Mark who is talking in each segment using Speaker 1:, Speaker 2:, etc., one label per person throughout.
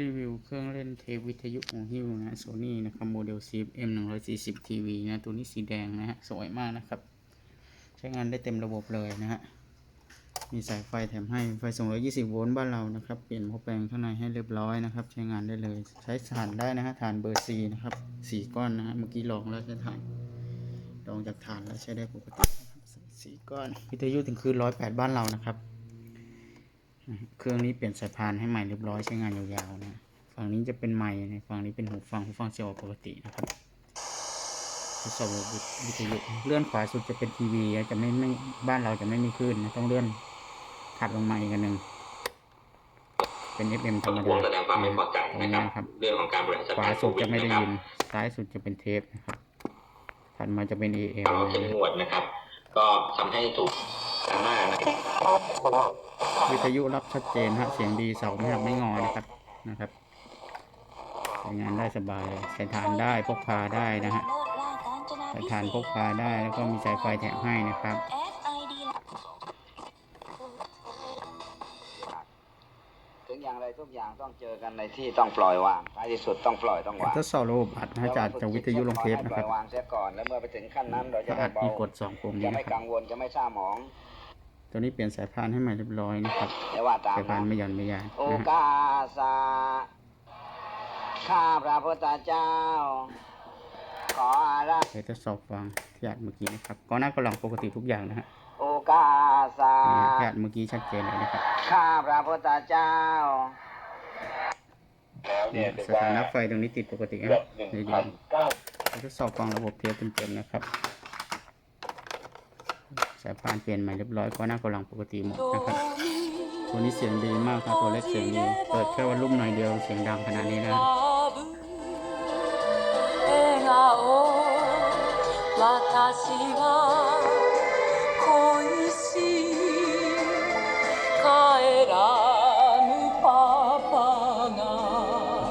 Speaker 1: รีวิวเครื่องเล่นเทปวิทยุของฮิวนะโซนี่นะครับโมเดล CFM 140 TV นะ ตัวนี้สีแดงนะฮะ สวยมากนะครับ ใช้งานได้เต็มระบบเลยนะฮะ มีสายไฟแถมให้ ไฟ 220 โวลต์บ้านเรานะครับ เปลี่ยนหม้อแปลงข้างในให้เรียบร้อยนะครับ ใช้งานได้เลย ใช้ถ่านได้นะฮะถ่านเบอร์ C นะครับสี่ก้อนนะฮะ เมื่อกี้ลองแล้วใช้ถ่าน ลองจากถ่านแล้วใช้ได้ปกตินะครับใส่สี่ก้อน วิทยุถึงคืน108 บ้านเรานะครับ เครื่องนี้เปลี่ยนสายพานให้ใหม่เรียบร้อยใช้งานยาวๆนะฝั่งนี้จะเป็นไมค์ในฝั่งนี้เป็นหูฟังหูฟังเสียงปกตินะครับทดสอบระบบวิทยุเลื่อนขวาสุดจะเป็นทีวีนะจะไม่ไม่บ้านเราจะไม่มีคลื่นนะต้องเลื่อนถัดลงมาอีกอันหนึ่งเป็น FM ธรรม
Speaker 2: คว
Speaker 1: ดาร
Speaker 2: แสดงความไม่พอใจ
Speaker 1: ตรง
Speaker 2: นะ
Speaker 1: นี้
Speaker 2: ครับ
Speaker 1: นะครับ
Speaker 2: เรื่องของการบริหารจัด
Speaker 1: ขวา
Speaker 2: การ
Speaker 1: สุดจะไม่ได้ยิน
Speaker 2: นะ
Speaker 1: ซ้ายสุดจะเป็นเทปนะครับ ถัดมาจะเป็น AM
Speaker 2: ครับเรา
Speaker 1: นะ
Speaker 2: เข้มงวดนะครับ ก็ทำให้ถูกทางหน้านะครับ
Speaker 1: วิทยุรับชัดเจนฮะเสียงดีเสาไม่หักไม่งอนะครับนะครับใช้งานได้สบายเลยใส่ฐานได้พกพาได้นะฮะสายฐานพกพาได้แล้วก็มีสายไฟแถมให้นะครับ
Speaker 3: ถึงอย่างไรทุกอย่างต้องเจอกันในที่ต้องปล่อยวางท้ายที่สุดต้องปล่อยต้องวาง
Speaker 1: ทดสอบระบบอัดนะจากจากวิทยุลงเทปนะ
Speaker 3: ป
Speaker 1: ค
Speaker 3: ล่
Speaker 1: รั
Speaker 3: อบยวางเสียก่อนแล้วเมื่อไปถึงขั้นนั้นเราจะ
Speaker 1: ถ้า
Speaker 3: ได้
Speaker 1: อัด
Speaker 3: เบา
Speaker 1: มีกดสองปุ่ม
Speaker 3: จะ
Speaker 1: นี้
Speaker 3: ไม่
Speaker 1: นะค
Speaker 3: กั
Speaker 1: รับ
Speaker 3: งวลจะไม่ซ่าหมอง
Speaker 1: ตัวนี้เปลี่ยนสายพานให้ใหม่เรียบร้อยนะครับ
Speaker 3: แต่ว่าตาม
Speaker 1: สายพานไม่หย่อนไม่ยาน
Speaker 3: โอ
Speaker 1: นะฮะ
Speaker 3: กาสาข้าพระพุทธเจ้า ขออารา
Speaker 1: ไปทดสอบฟังที่อัดเมื่อกี้นะครับก็หน้าก็ลองปกติทุกอย่างนะฮะ
Speaker 3: โอกาสา
Speaker 1: นี่ที่อัดเมื่อกี้ชัดเจนเลยนะครับ
Speaker 3: ข้าพระพุทธเจ้า
Speaker 2: แล้วเนี่ยถือ
Speaker 1: ส
Speaker 2: ว่า
Speaker 1: ถานะไฟตรงนี้ติดปกติครับดีดีไปทดสอบฟังระบบเทปเต็มๆนะครับ สายพานเปลี่ยนใหม่เรียบร้อยก็น่ากำลังปกติหมดนะครับตัวนี้เสียงดีมากครับตัวเล็กเสียงดีเปิดแค่วันลุ่มหน่อยเดียวเสียงดังขนาดนี้นะ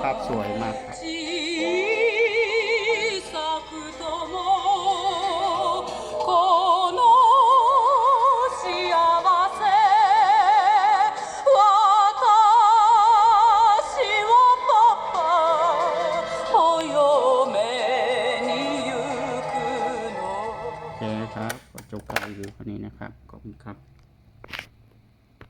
Speaker 1: ภาพสวยมากครับ นะครับจบการรีวิวเท่านี้นะครับ ขอบคุณครับ